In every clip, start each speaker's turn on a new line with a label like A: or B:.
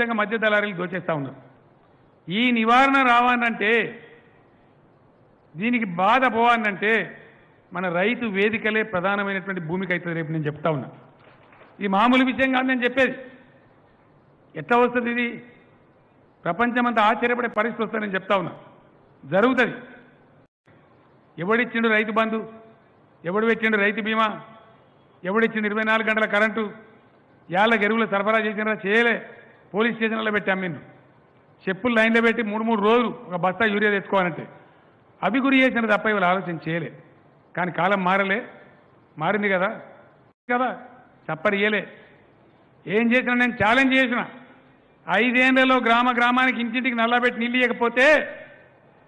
A: ఖచ్చితంగా మధ్య దళారీలు దోచేస్తూ ఉన్నారు. ఈ నివారణ రావాలంటే దీనికి బాధ పోవాలంటే మన రైతు వేదికలే ప్రధానమైనటువంటి భూమికి అవుతుంది రేపు నేను చెప్తా ఉన్నా. ఇది మామూలు విషయం కాదు నేను చెప్పేది. ఎట్లా వస్తుంది ఇది? ప్రపంచమంతా ఆశ్చర్యపడే పరిస్థితి వస్తుందని చెప్తా ఉన్నా. జరుగుతుంది. ఎవడిచ్చిండు రైతు బంధు? ఎవడు పెట్టిండు రైతు బీమా? ఎవడిచ్చిండు ఇరవై నాలుగు గంటల కరెంటు? యాళ్ళ ఎరువులు సరఫరా చేసినారా? చేయలే. పోలీస్ స్టేషన్లో పెట్టి అమ్మిండు చెప్పులు లైన్లో పెట్టి మూడు మూడు రోజులు ఒక బస్తా యూరియా తెచ్చుకోవాలంటే. అవి గురి చేసిన తప్ప ఇవాళ ఆలోచన చేయలే. కానీ కాలం మారలే. మారింది కదా. కదా. చప్పరి ఇయ్యలే. ఏం చేసిన నేను ఛాలెంజ్ చేసిన. ఐదేళ్ళలో గ్రామ గ్రామానికి ఇంటింటికి నల్లబెట్టి నీళ్ళు ఇవ్వకపోతే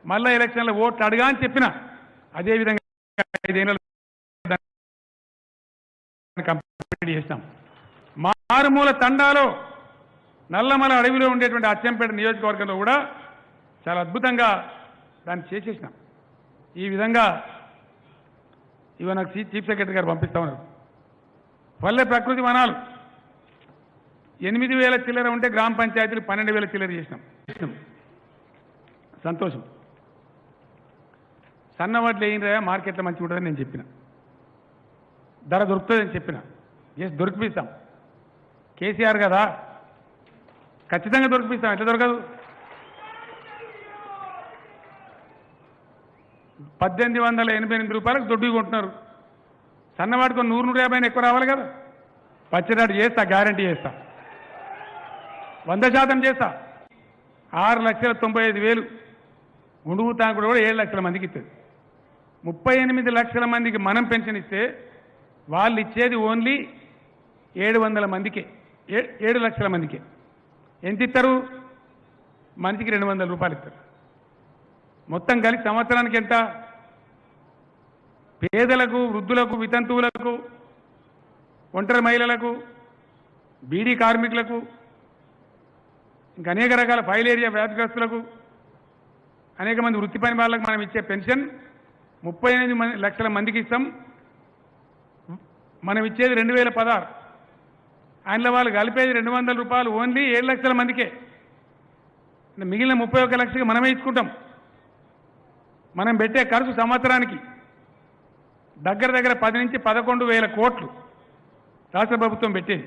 A: మళ్ళా ఎలక్షన్లో ఓట్లు అడగా అని చెప్పిన. అదేవిధంగా ఐదేళ్ళలో కంప్లీట్ చేస్తాం మారుమూల తండాలో నల్లమల అడవిలో ఉండేటువంటి అచ్చంపేట నియోజకవర్గంలో కూడా చాలా అద్భుతంగా దాన్ని చేసేసినాం. ఈ విధంగా ఇవి నాకు చీఫ్ సెక్రటరీ గారు పంపిస్తా ఉన్నారు. పల్లె ప్రకృతి వనాలు. ఎనిమిది వేల చిల్లర ఉంటే గ్రామ పంచాయతీలు పన్నెండు వేల చిల్లర చేసినాం. సంతోషం. సన్నవాట్లు అయినరా మార్కెట్లో మంచిగా ఉంటుందని నేను చెప్పిన. ధర దొరుకుతుందని చెప్పిన. చేసి దొరికిపిస్తాం. కేసీఆర్ కదా ఖచ్చితంగా దొరికిపిస్తాం. ఎట్లా దొరకదు? పద్దెనిమిది వందల ఎనభై ఎనిమిది రూపాయలకు దొడ్డు కొంటున్నారు. సన్నవాటికి నూరు నూట యాభై ఎక్కువ రావాలి కదా? పచ్చినాడు చేస్తా గ్యారంటీ చేస్తా. వంద శాతం చేస్తా. ఆరు లక్షల తొంభై ఐదు వేలు. గుండుగు తాకుడు కూడా ఏడు లక్షల మందికి ఇస్తుంది ముప్పై ఎనిమిది లక్షల మందికి మనం పెన్షన్ ఇస్తే వాళ్ళు ఇచ్చేది ఓన్లీ ఏడు వందల మందికే. ఏ- ఏడు లక్షల మందికే. ఎంత ఇస్తారు మనిషికి రెండు వందల రూపాయలు ఇస్తారు మొత్తం కలిసి సంవత్సరానికి ఎంత? పేదలకు వృద్ధులకు వితంతువులకు ఒంటరి మహిళలకు బీడీ కార్మికులకు ఇంకా అనేక రకాల ఫైల్ ఏరియా వ్యాధిగ్రస్తులకు అనేక మంది వృత్తి పని వాళ్ళకు మనం ఇచ్చే పెన్షన్ ముప్పై ఎనిమిది లక్షల మందికి ఇస్తాం. మనం ఇచ్చేది రెండు వేల పదహారు. ఆయనలో వాళ్ళు కలిపేది రెండు వందల రూపాయలు ఓన్లీ ఏడు లక్షల మందికే. మిగిలిన ముప్పై ఒక్క లక్షకి మనమే ఇచ్చుకుంటాం. మనం పెట్టే ఖర్చు సంవత్సరానికి దగ్గర దగ్గర పది నుంచి పదకొండు వేల కోట్లు రాష్ట్ర ప్రభుత్వం పెట్టేది.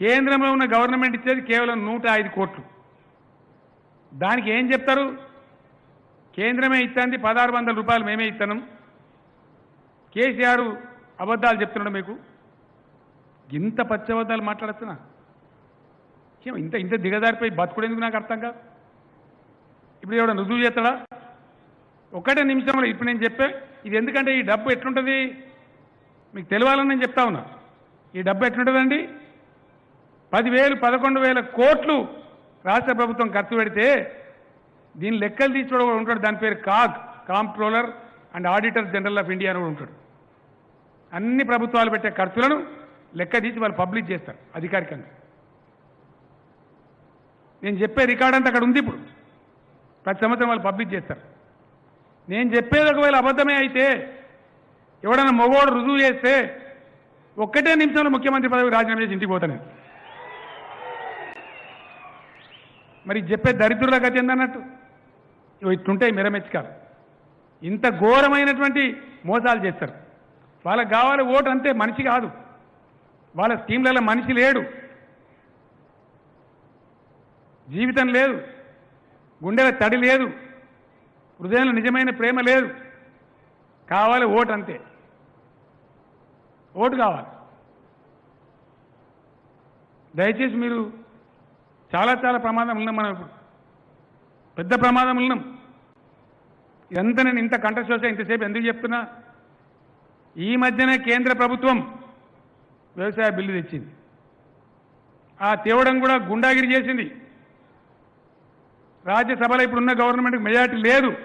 A: కేంద్రంలో ఉన్న గవర్నమెంట్ ఇచ్చేది కేవలం నూట ఐదు కోట్లు. దానికి ఏం చెప్తారు? కేంద్రమే ఇస్తాంది పదహారు వందల రూపాయలు మేమే ఇస్తాను కేసీఆర్ అబద్ధాలు చెప్తున్నాడు మీకు. ఇంత పచ్చి అబద్ధాలు మాట్లాడుతున్నా? ఏం ఇంత ఇంత దిగదారిపోయి బతుకుడేందుకు నాకు అర్థం కాదు? ఇప్పుడు ఎవడ రుజువు చేస్తాడా? ఒకటే నిమిషంలో ఇప్పుడు నేను చెప్పే ఇది ఎందుకంటే ఈ డబ్బు ఎట్లుంటుంది? మీకు తెలియాలని నేను చెప్తా ఉన్నా. ఈ డబ్బు ఎట్లుంటుందండి? పదివేలు పదకొండు వేల కోట్లు రాష్ట్ర ప్రభుత్వం ఖర్చు పెడితే దీని లెక్కలు తీసుకోవడం కూడా ఉంటాడు. దాని పేరు CAG comptroller and auditor general of India అని కూడా ఉంటాడు. అన్ని ప్రభుత్వాలు పెట్టే ఖర్చులను లెక్క తీసి వాళ్ళు పబ్లిష్ చేస్తారు అధికారికంగా. నేను చెప్పే రికార్డ్ అంతా అక్కడ ఉంది ఇప్పుడు. ప్రతి సంవత్సరం వాళ్ళు పబ్లిష్ చేస్తారు. నేను చెప్పేది ఒకవేళ అబద్ధమే అయితే ఎవడన్నా మగవాడు రుజువు చేస్తే ఒక్కటే నిమిషంలో ముఖ్యమంత్రి పదవి రాజీనామా చేసి ఇంటికి పోతాను నేను. మరి చెప్పే దరిద్రుల గతి ఏందన్నట్టు? ఇవి ఇట్లుంటాయి మిరమెచ్చకాలు. ఇంత ఘోరమైనటువంటి మోసాలు చేస్తారు. వాళ్ళకి కావాలి ఓటు అంతే మనిషి కాదు. వాళ్ళ స్కీమ్లలో మనిషి లేడు. జీవితం లేదు. గుండెల తడి లేదు. హృదయంలో నిజమైన ప్రేమ లేదు. కావాలి ఓటు అంతే. ఓటు కావాలి. దయచేసి మీరు చాలా చాలా ప్రమాదం ఉన్నాం మనం ఇప్పుడు. పెద్ద ప్రమాదం ఉన్నాం. ఎంత నేను ఇంత కంఠశోష ఇంతసేపు ఎందుకు చెప్తున్నా? ఈ మధ్యనే కేంద్ర ప్రభుత్వం వ్యవసాయ బిల్లు తెచ్చింది. ఆ తేవడం కూడా గుండాగిరి చేసింది. రాజ్యసభలో ఇప్పుడున్న గవర్నమెంట్కి మెజార్టీ లేదు.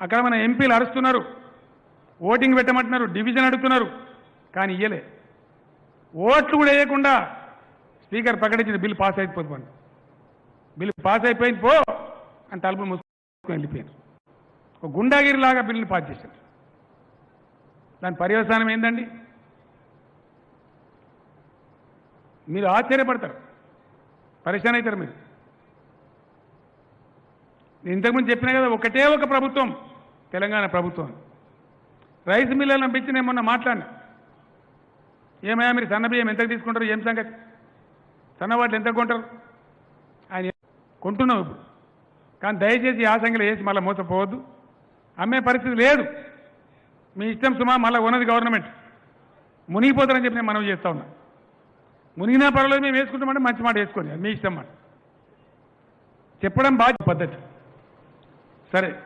A: అక్కడ మన ఎంపీలు అరుస్తున్నారు. ఓటింగ్ పెట్టమంటున్నారు డివిజన్ అడుగుతున్నారు. కానీ ఇయ్యలే. ఓట్లు కూడా వేయకుండా స్పీకర్ ప్రకటించిన బిల్లు పాస్ అయిపోతుంది బిల్లు పాస్ అయిపోయింది పో అని తలుపులు మూసుకొని వెళ్ళిపోయారు. ఒక గుండాగిరిలాగా బిల్లుని పాస్ చేశారు. దాని పర్యవసానం ఏంటండి మీరు ఆశ్చర్యపడతారు. పరిశాన్ అవుతారు మీరు. నేను ఇంతకుముందు చెప్పినా కదా ఒకటే ఒక ప్రభుత్వం తెలంగాణ ప్రభుత్వం. రైస్ మిల్లర్లను పంపించి నేను మొన్న మాట్లాడినా. ఏమయ్యా మీరు సన్న బియ్యం ఎంతకు తీసుకుంటారు ఏం సంగతి? సన్నవాట్లు ఎంత కొంటారు? ఆయన కొంటున్నాం ఇప్పుడు. కానీ దయచేసి ఆ సంఖ్యలో వేసి మళ్ళీ మోసపోవద్దు. అమ్మే పరిస్థితి లేదు. మీ ఇష్టం సుమా మళ్ళీ ఉన్నది గవర్నమెంట్ మునిగిపోతారని చెప్పి నేను మనవి చేస్తా ఉన్నా. మునిగినా పర్వాలేదు మేము వేసుకుంటామంటే మంచి మాట వేసుకోండి అది మీ ఇష్టం మాట. చెప్పడం బాధ్య పద్ధతి. సరే.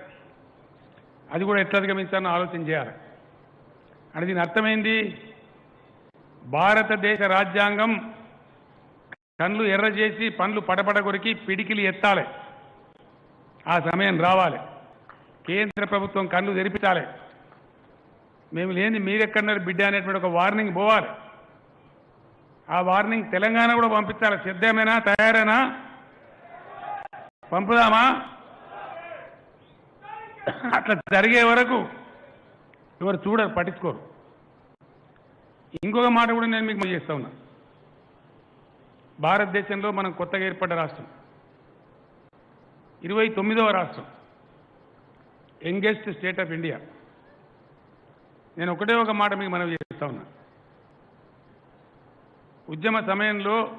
A: అది కూడా ఎట్లా అధిగమించాలని ఆలోచన చేయాలి. అంటే దీని అర్థమైంది? భారతదేశ రాజ్యాంగం కళ్ళు ఎర్ర చేసి పండ్లు పడపడ కొరికి పిడికిలు ఎత్తాలి. ఆ సమయం రావాలి. కేంద్ర ప్రభుత్వం కళ్ళు తెరిపించాలి. మేము లేని మీరెక్కడన్నారు బిడ్డ అనేటువంటి ఒక వార్నింగ్ పోవాలి. ఆ వార్నింగ్ తెలంగాణ కూడా పంపించాలి. సిద్ధమేనా? తయారేనా? పంపుదామా? అట్లా జరిగే వరకు ఎవరు చూడరు పట్టించుకోరు. ఇంకొక మాట కూడా నేను మీకు చేస్తా ఉన్నా. భారతదేశంలో మనం కొత్తగా ఏర్పడ్డ రాష్ట్రం. ఇరవై తొమ్మిదవ రాష్ట్రం. Youngest state of India. నేను ఒకటే ఒక మాట మీకు మనవి చేస్తా ఉన్నా. ఉద్యమ సమయంలో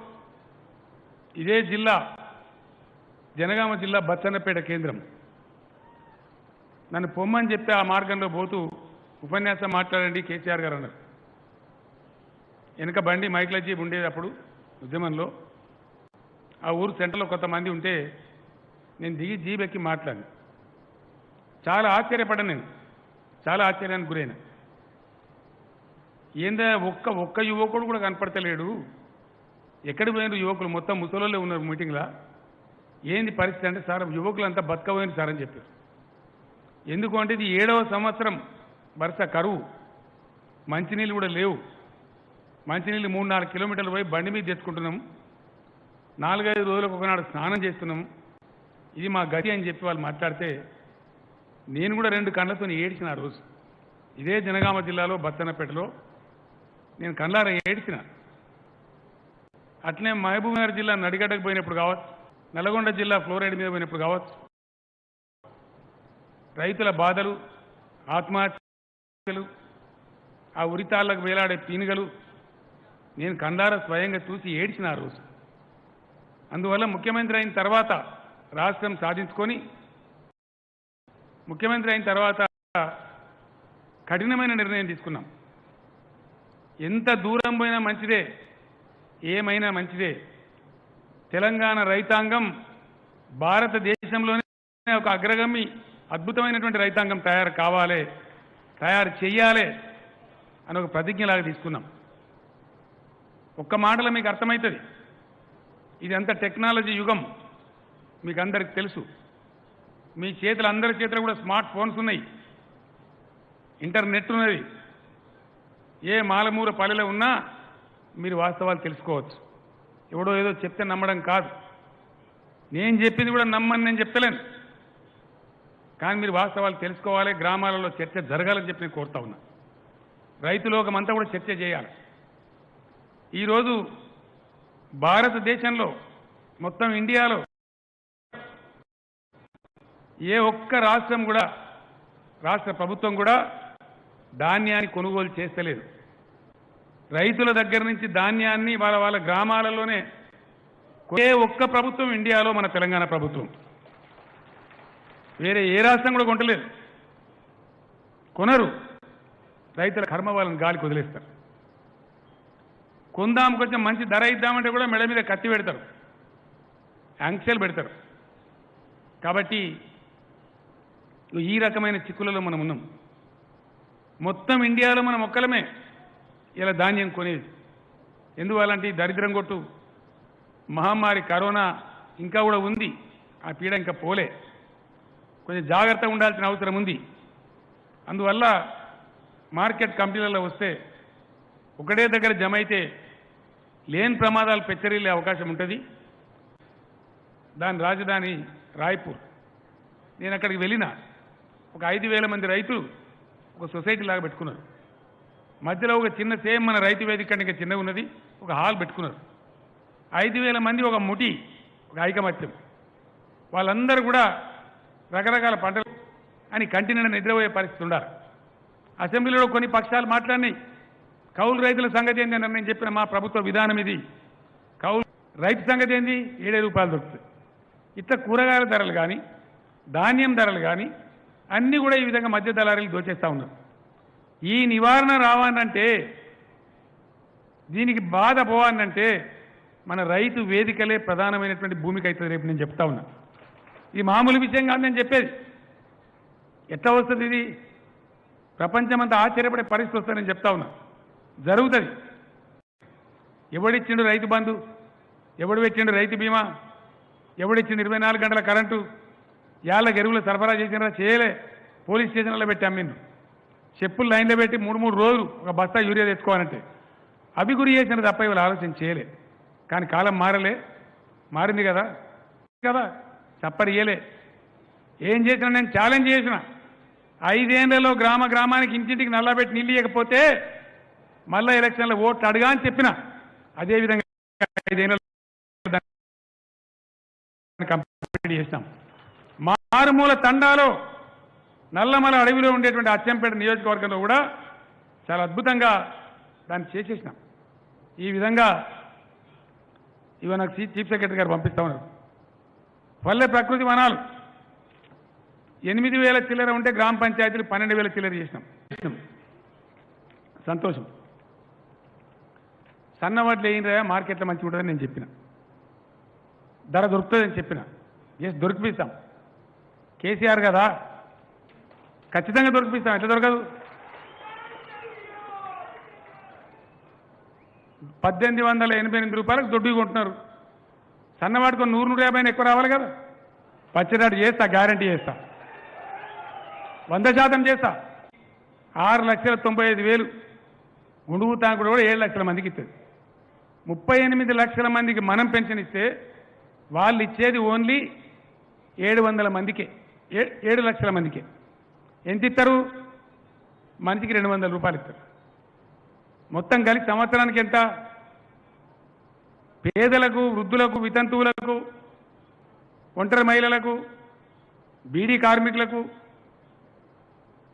A: ఇదే జిల్లా జనగామ జిల్లా బచ్చన్నపేట కేంద్రం. నన్ను పొమ్మని చెప్పి ఆ మార్గంలో పోతూ ఉపన్యాసం మాట్లాడండి కేసీఆర్ గారు అన్నారు. వెనక బండి మైక్ల జీప్ ఉండేది అప్పుడు ఉద్యమంలో. ఆ ఊరు సెంటర్లో కొంతమంది ఉంటే నేను దిగి జీప్ ఎక్కి మాట్లాడాను. చాలా ఆశ్చర్యపడ్డాను నేను. చాలా ఆశ్చర్యానికి గురైనా. ఏందా ఒక్క ఒక్క యువకుడు కూడా కనపడతలేడు? ఎక్కడికి పోయిన యువకులు? మొత్తం ముసలోళ్ళే ఉన్నారు మీటింగ్లో. ఏంది పరిస్థితి అంటే సార్ యువకులంతా బతకపోయింది సార్ అని చెప్పారు. ఎందుకు అంటే ఇది ఏడవ సంవత్సరం వరుస కరువు. మంచినీళ్ళు కూడా లేవు. మంచినీళ్ళు మూడు నాలుగు కిలోమీటర్లు పోయి బండి మీద తెచ్చుకుంటున్నాం. నాలుగైదు రోజులకు ఒకనాడు స్నానం చేస్తున్నాం. ఇది మా గతి అని చెప్పి వాళ్ళు మాట్లాడితే నేను కూడా రెండు కళ్ళతో ఏడ్చిన ఆ రోజు. ఇదే జనగామ జిల్లాలో బత్తనపేటలో నేను కళ్ళార ఏడ్చిన. అట్లనే మహబూబ్నగర్ జిల్లా నడిగడ్డకు పోయినప్పుడు కావచ్చు నల్గొండ జిల్లా ఫ్లోరైడ్ మీద పోయినప్పుడు కావచ్చు రైతుల బాధలు ఆత్మహత్యలు ఆ ఉరితాళ్ళకు వేలాడే పీనుగలు నేను కండార స్వయంగా చూసి ఏడ్చిన ఆ రోజు. అందువల్ల ముఖ్యమంత్రి అయిన తర్వాత రాష్ట్రం సాధించుకొని ముఖ్యమంత్రి అయిన తర్వాత కఠినమైన నిర్ణయం తీసుకున్నాం. ఎంత దూరం పోయినా మంచిదే ఏమైనా మంచిదే. తెలంగాణ రైతాంగం భారతదేశంలోనే ఒక అగ్రగమి అద్భుతమైనటువంటి రైతాంగం తయారు కావాలి తయారు చేయాలి అని ఒక ప్రతిజ్ఞలాగా తీసుకున్నాం. ఒక్క మాటలో మీకు అర్థమవుతుంది ఇది అంత టెక్నాలజీ యుగం మీకు అందరికి తెలుసు. మీ చేతులు అందరి చేతులు కూడా స్మార్ట్ ఫోన్స్ ఉన్నాయి. ఇంటర్నెట్ ఉన్నది. ఏ మాలమూర పల్లెలో ఉన్నా మీరు వాస్తవాలు తెలుసుకోవచ్చు. ఎవడో ఏదో చెప్తే నమ్మడం కాదు. నేను చెప్పింది కూడా నమ్మని నేను చెప్తలేను. కానీ మీరు వాస్తవాలు తెలుసుకోవాలి గ్రామాలలో చర్చ జరగాలని చెప్పి నేను కోరుతా ఉన్నా. రైతులోకమంతా కూడా చర్చ చేయాలి. ఈరోజు భారతదేశంలో మొత్తం ఇండియాలో ఏ ఒక్క రాష్ట్రం కూడా రాష్ట్ర ప్రభుత్వం కూడా ధాన్యాన్ని కొనుగోలు చేస్తలేదు. రైతుల దగ్గర నుంచి ధాన్యాన్ని వాళ్ళ వాళ్ళ గ్రామాలలోనే ఏ ఒక్క ప్రభుత్వం ఇండియాలో మన తెలంగాణ ప్రభుత్వం. వేరే ఏ రాష్ట్రం కూడా కొంటలేదు కొనరు. రైతుల కర్మ వాళ్ళని గాలికి వదిలేస్తారు కొందాం కొంచెం మంచి ధర ఇద్దామంటే కూడా మెడ మీద కత్తి పెడతారు. యాంక్సెల్ పెడతారు. కాబట్టి ఈ రకమైన చిక్కులలో మనం ఉన్నాం. మొత్తం ఇండియాలో మనం ఒక్కలమే. ఇలా ధాన్యం కొనేది. ఎందువల్లంటే ఈ దరిద్రం కొట్టు. మహమ్మారి కరోనా ఇంకా కూడా ఉంది. ఆ పీడ ఇంకా పోలే. కొంచెం జాగ్రత్తగా ఉండాల్సిన అవసరం ఉంది. అందువల్ల మార్కెట్ కంపెనీలలో వస్తే ఒకటే దగ్గర జమ అయితే లేని ప్రమాదాలు పెచ్చరిల్లే అవకాశం ఉంటుంది. దాని రాజధాని రాయ్పూర్. నేను అక్కడికి వెళ్ళిన ఒక ఐదు వేల మంది రైతులు ఒక సొసైటీ లాగా పెట్టుకున్నారు. మధ్యలో ఒక చిన్న సేమ్ మన రైతు వేదిక కంటే ఇంకా చిన్నగా ఉన్నది. ఒక హాల్ పెట్టుకున్నారు. ఐదు వేల మంది ఒక ముటి ఒక ఐకమత్యం. వాళ్ళందరూ కూడా రకరకాల పంటలు అని కంటిన్యూ నిద్రపోయే పరిస్థితి ఉండాలి. అసెంబ్లీలో కొన్ని పక్షాలు మాట్లాడినాయి. కౌలు రైతుల సంగతి ఏంటి అని నేను చెప్పిన మా ప్రభుత్వ విధానం ఇది. కౌలు రైతు సంగతి ఏంది? ఏడే రూపాయలు దొరుకుతుంది ఇట్లా కూరగాయల ధరలు కానీ ధాన్యం ధరలు కానీ అన్నీ కూడా ఈ విధంగా మధ్య దళారీలు దోచేస్తూ ఉన్నారు. ఈ నివారణ రావాలంటే దీనికి బాధ పోవాలంటే మన రైతు వేదికలే ప్రధానమైనటువంటి భూమికి అవుతుంది రేపు నేను చెప్తా ఉన్నా. ఇది మామూలు విషయం కాదు నేను చెప్పేది. ఎట్లా వస్తుంది ఇది? ప్రపంచమంతా ఆశ్చర్యపడే పరిస్థితి వస్తుంది నేను చెప్తా ఉన్నా. జరుగుతుంది. ఎవడిచ్చిండు రైతు బంధు? ఎవడు పెట్టిండు రైతు బీమా? ఎవడిచ్చిండు ఇరవై నాలుగు గంటల కరెంటు? యాళ్ళకి ఎరువులు సరఫరా చేసినారా? చేయలే. పోలీస్ స్టేషన్లో పెట్టి అమ్మిండు చెప్పులు లైన్లో పెట్టి మూడు మూడు రోజులు ఒక బస్తా యూరియా తెచ్చుకోవాలంటే. అవి గురి చేసిన తప్ప ఇవాళ ఆలోచన చేయలే. కానీ కాలం మారలే. మారింది కదా. కదా. చప్పరి ఏం చేసినా నేను ఛాలెంజ్ చేసిన. ఐదేళ్ళలో గ్రామ గ్రామానికి ఇంటింటికి నల్లబెట్టి నీళ్ళు ఇవ్వకపోతే మళ్ళా ఎలక్షన్లో ఓట్లు అడగా అని చెప్పిన. అదేవిధంగా ఐదేళ్ళలో కంప్లీట్ చేసినాం. మారుమూల తండాలో నల్లమల అడవిలో ఉండేటువంటి అచ్చంపేట నియోజకవర్గంలో కూడా చాలా అద్భుతంగా దాన్ని చేసేసినాం. ఈ విధంగా ఇవి నాకు చీఫ్ సెక్రటరీ గారు పంపిస్తా ఉన్నారు. పల్లె ప్రకృతి వనాలు. ఎనిమిది వేల చిల్లర ఉంటే గ్రామ పంచాయతీలు పన్నెండు వేల చిల్లర చేసినాం. సంతోషం. సన్నవాట్లు వేయినరా మార్కెట్లో మంచిగా ఉంటుందని నేను చెప్పిన. ధర దొరుకుతుందని చెప్పిన. ఎస్ దొరికిపిస్తాం. కేసీఆర్ కదా ఖచ్చితంగా దొరికిపిస్తాం. ఎట్లా దొరకదు? పద్దెనిమిది వందల ఎనభై ఎనిమిది రూపాయలకు దొడ్డు కొంటున్నారు. సన్నవాడికి నూరు నూట యాభై ఎక్కువ రావాలి కదా? పచ్చిరాడు చేస్తా గ్యారంటీ చేస్తా. వంద శాతం చేస్తా. ఆరు లక్షల తొంభై ఐదు వేలు. గుండుగు తాకుడు కూడా ఏడు లక్షల మందికి ఇస్తుంది ముప్పై ఎనిమిది లక్షల మందికి మనం పెన్షన్ ఇస్తే వాళ్ళు ఇచ్చేది ఓన్లీ ఏడు వందల మందికే. ఏ- ఏడు లక్షల మందికే. ఎంత ఇస్తారు? మనిషికి రెండు వందల రూపాయలు ఇస్తారు. మొత్తం కలిసి సంవత్సరానికి ఎంత? పేదలకు వృద్ధులకు వితంతువులకు ఒంటరి మహిళలకు బీడీ కార్మికులకు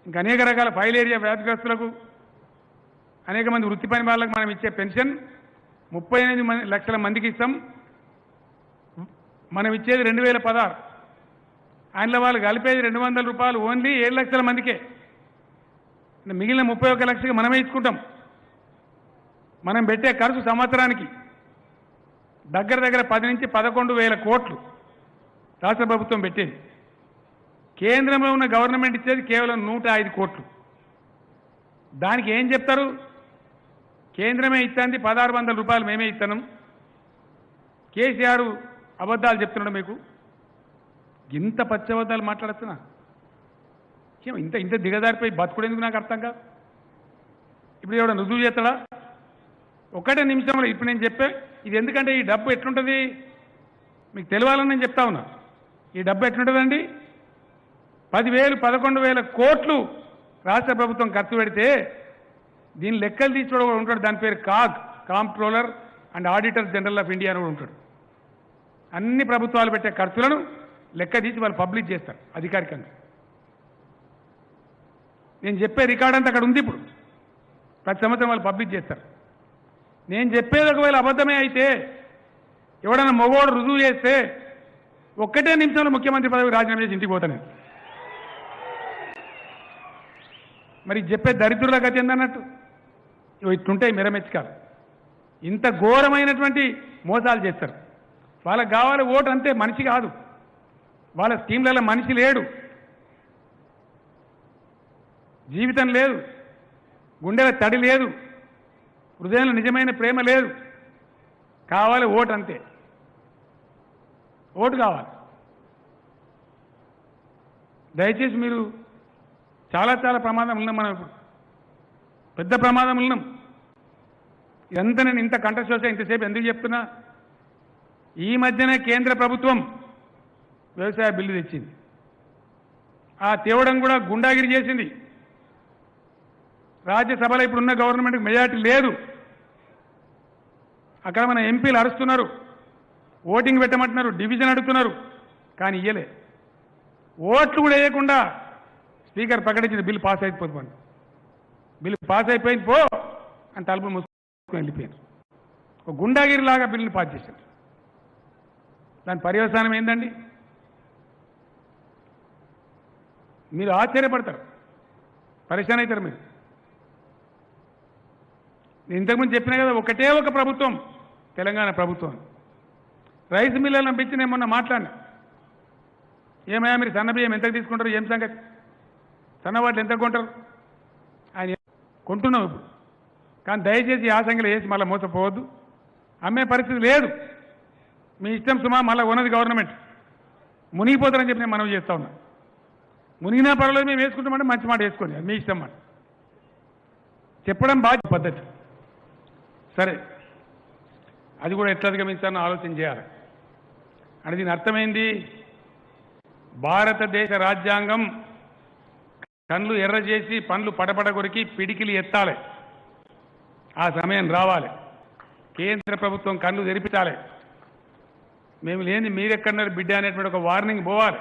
A: ఇంకా అనేక రకాల ఫైలేరియా ఏరియా వ్యాధిగ్రస్తులకు అనేక మంది వృత్తి పని వాళ్ళకు మనం ఇచ్చే పెన్షన్ ముప్పై ఎనిమిది మంది లక్షల మందికి ఇస్తాం. మనం ఇచ్చేది రెండు వేల పదహారు. ఆయనలో వాళ్ళు కలిపేది రెండు వందల రూపాయలు ఓన్లీ ఏడు లక్షల మందికే. మిగిలిన ముప్పై ఒక్క లక్షకి మనమే ఇచ్చుకుంటాం. మనం పెట్టే ఖర్చు సంవత్సరానికి దగ్గర దగ్గర పది నుంచి పదకొండు వేల కోట్లు రాష్ట్ర ప్రభుత్వం పెట్టేది. కేంద్రంలో ఉన్న గవర్నమెంట్ ఇచ్చేది కేవలం నూట ఐదు కోట్లు. దానికి ఏం చెప్తారు? కేంద్రమే ఇస్తుంది పదహారు వందల రూపాయలు మేమే ఇస్తాను కేసీఆర్ అబద్ధాలు చెప్తున్నాడు మీకు. ఇంత పచ్చి మాట్లాడుతున్నా ఏమో ఇంత ఇంత దిగదారిపోయి బతుకుడేందుకు నాకు అర్థం కాదు? ఇప్పుడు ఎవడ రుజువు చేస్తాడా? ఒకటే నిమిషంలో ఇప్పుడు నేను చెప్పే ఇది ఎందుకంటే ఈ డబ్బు ఎట్లుంటుంది? మీకు తెలియాలని నేను చెప్తా ఉన్నా. ఈ డబ్బు ఎట్లుంటుందండి? పదివేలు పదకొండు వేల కోట్లు రాష్ట్ర ప్రభుత్వం ఖర్చు పెడితే దీని లెక్కలు తీసుకోవడం కూడా ఉంటాడు. దాని పేరు CAG comptroller and auditor general of India అని కూడా ఉంటాడు. అన్ని ప్రభుత్వాలు పెట్టే ఖర్చులను లెక్క తీసి వాళ్ళు పబ్లిష్ చేస్తారు అధికారికంగా. నేను చెప్పే రికార్డ్ అంతా అక్కడ ఉంది ఇప్పుడు. ప్రతి సంవత్సరం వాళ్ళు పబ్లిష్ చేస్తారు. నేను చెప్పేది ఒకవేళ అబద్ధమే అయితే ఎవడన్నా మగవాడు రుజువు చేస్తే ఒక్కటే నిమిషంలో ముఖ్యమంత్రి పదవి రాజీనామా చేసి ఇంటికి పోతాను నేను. మరి చెప్పే దరిద్రుల గతి ఏందన్నట్టు? ఇవి ఇట్లుంటాయి మిరమెచ్చకాలు. ఇంత ఘోరమైనటువంటి మోసాలు చేస్తారు. వాళ్ళకి కావాలి ఓటు అంతే మనిషి కాదు. వాళ్ళ స్కీమ్లలో మనిషి లేడు. జీవితం లేదు. గుండెల తడి లేదు. హృదయంలో నిజమైన ప్రేమ లేదు. కావాలి ఓటు అంతే. ఓటు కావాలి. దయచేసి మీరు చాలా చాలా ప్రమాదం ఉన్నాం మనం ఇప్పుడు. పెద్ద ప్రమాదం ఉన్నాం. ఎంత నేను ఇంత కంఠశోష ఇంతసేపు ఎందుకు చెప్తున్నా? ఈ మధ్యనే కేంద్ర ప్రభుత్వం వ్యవసాయ బిల్లు తెచ్చింది. ఆ తేవడం కూడా గుండాగిరి చేసింది. రాజ్యసభలో ఇప్పుడున్న గవర్నమెంట్కి మెజార్టీ లేదు. అక్కడ మన ఎంపీలు అరుస్తున్నారు. ఓటింగ్ పెట్టమంటున్నారు డివిజన్ అడుగుతున్నారు. కానీ ఇయ్యలే. ఓట్లు కూడా వేయకుండా స్పీకర్ ప్రకటించిన బిల్లు పాస్ అయిపోతుంది బిల్లు పాస్ అయిపోయింది పో అని తలుపులు మూసుకొని వెళ్ళిపోయారు ఒక గుండాగిరిలాగా బిల్లుని పాస్ చేశారు. దాని పర్యవసానం ఏంటండి మీరు ఆశ్చర్యపడతారు. పరిశాన్ అవుతారు మీరు. నేను ఇంతకుముందు చెప్పినా కదా ఒకటే ఒక ప్రభుత్వం తెలంగాణ ప్రభుత్వం రైస్ మిల్లర్లను పిచ్చి నేను మొన్న మాట్లాడినా. ఏమయ్యా మీరు సన్న బియ్యం ఎంతకు తీసుకుంటారు ఏం సంగతి? సన్నవాట్లు ఎంత కొంటారు? ఆయన కొంటున్నాం ఇప్పుడు. కానీ దయచేసి ఆ సంఖ్యలో వేసి మళ్ళీ మోసపోవద్దు. అమ్మే పరిస్థితి లేదు. మీ ఇష్టం సుమా మళ్ళీ ఉన్నది గవర్నమెంట్. మునిగిపోతారని చెప్పి నేను మనవి చేస్తా ఉన్నా. మునిగినా పర్వాలేదు మేము వేసుకుంటామంటే మంచి మాట వేసుకోండి. అది మీ ఇష్టం మాట. చెప్పడం బాధ్య పద్ధతి. సరే. అది కూడా ఎట్లా అధిగమించాలని ఆలోచన చేయాలి. అంటే దీని అర్థమైంది? భారతదేశ రాజ్యాంగం కళ్ళు ఎర్ర చేసి పండ్లు పడపడ కొరికి పిడికిలి ఎత్తాలి. ఆ సమయం రావాలి. కేంద్ర ప్రభుత్వం కళ్ళు తెరిపించాలి. మేము లేని మీరెక్కడన్నారు బిడ్డ అనేటువంటి ఒక వార్నింగ్ పోవాలి.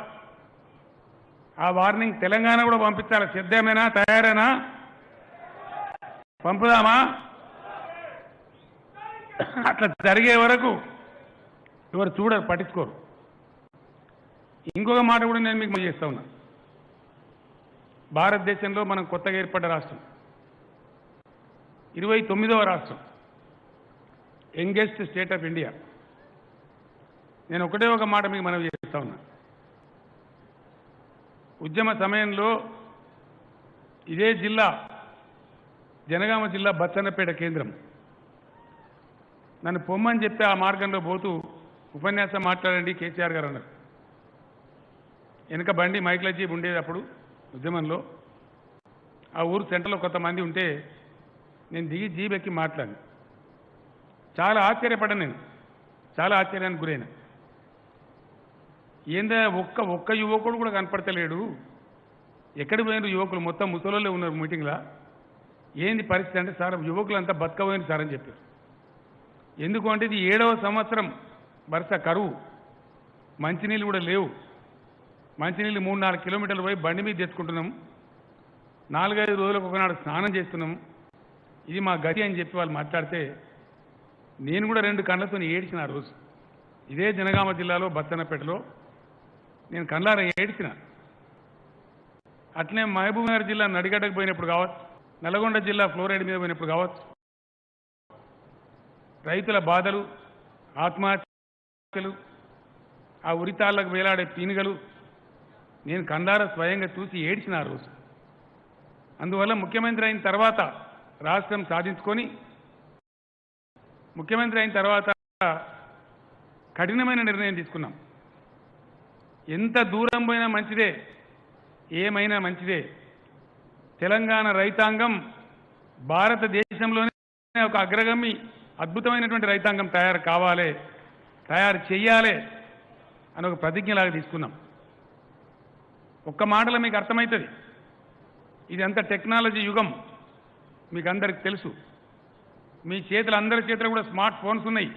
A: ఆ వార్నింగ్ తెలంగాణ కూడా పంపించాలి. సిద్ధమేనా? తయారేనా? పంపుదామా? అట్లా జరిగే వరకు ఎవరు చూడరు పట్టించుకోరు. ఇంకొక మాట కూడా నేను మీకు చేస్తా ఉన్నా. భారతదేశంలో మనం కొత్తగా ఏర్పడ్డ రాష్ట్రం. ఇరవై తొమ్మిదవ రాష్ట్రం. Youngest state of India. నేను ఒకటే ఒక మాట మీకు మనం చేస్తా ఉన్నా. ఉద్యమ సమయంలో ఇదే జిల్లా జనగామ జిల్లా బచ్చన్నపేట కేంద్రం. నన్ను పొమ్మని చెప్పి ఆ మార్గంలో పోతూ ఉపన్యాసం మాట్లాడండి కేసీఆర్ గారు అన్నారు. వెనక బండి మైకిల జీబ్ ఉండేది అప్పుడు ఉద్యమంలో. ఆ ఊరు సెంటర్లో కొంతమంది ఉంటే నేను దిగి జీబెక్కి ఎక్కి మాట్లాడాను. చాలా ఆశ్చర్యపడ్డాను నేను. చాలా ఆశ్చర్యానికి గురైన. ఏందా ఒక్క ఒక్క యువకుడు కూడా కనపడతలేడు. ఎక్కడికి పోయినారు యువకులు? మొత్తం ముసలోళ్ళే ఉన్నారు మీటింగ్లో. ఏంది పరిస్థితి అంటే సార్ యువకులంతా బతకపోయింది సార్ అని చెప్పారు. ఎందుకు అంటే ఇది ఏడవ సంవత్సరం వరుస కరువు. మంచినీళ్ళు కూడా లేవు. మంచినీళ్ళు మూడు నాలుగు కిలోమీటర్లు పోయి బండి మీద తెచ్చుకుంటున్నాం. నాలుగైదు రోజులకు ఒకనాడు స్నానం చేస్తున్నాం. ఇది మా గతి అని చెప్పి వాళ్ళు మాట్లాడితే నేను కూడా రెండు కళ్ళతో ఏడ్చిన ఆ రోజు. ఇదే జనగామ జిల్లాలో బత్తనపేటలో నేను కళ్ళారా ఏడ్చిన. అట్లే మహబూబ్నగర్ జిల్లా నడిగడ్డకు పోయినప్పుడు కావచ్చు నల్గొండ జిల్లా ఫ్లోరైడ్ మీద పోయినప్పుడు కావచ్చు రైతుల బాధలు ఆత్మహత్యలు ఆ ఉరితాళ్ళకు వేలాడే పీనుగలు నేను కందార స్వయంగా చూసి ఏడ్చిన ఆ రోజు. అందువల్ల ముఖ్యమంత్రి అయిన తర్వాత రాష్ట్రం సాధించుకొని ముఖ్యమంత్రి అయిన తర్వాత కఠినమైన నిర్ణయం తీసుకున్నాం. ఎంత దూరం పోయినా మంచిదే ఏమైనా మంచిదే. తెలంగాణ రైతాంగం భారతదేశంలోనే ఒక అగ్రగమి అద్భుతమైనటువంటి రైతాంగం తయారు కావాలి తయారు చేయాలే అని ఒక ప్రతిజ్ఞలాగా తీసుకున్నాం. ఒక్క మాటలో మీకు అర్థమవుతుంది ఇది అంత టెక్నాలజీ యుగం. మీకు అందరికి తెలుసు. మీ చేతులు అందరి చేతులు కూడా స్మార్ట్ ఫోన్స్ ఉన్నాయి.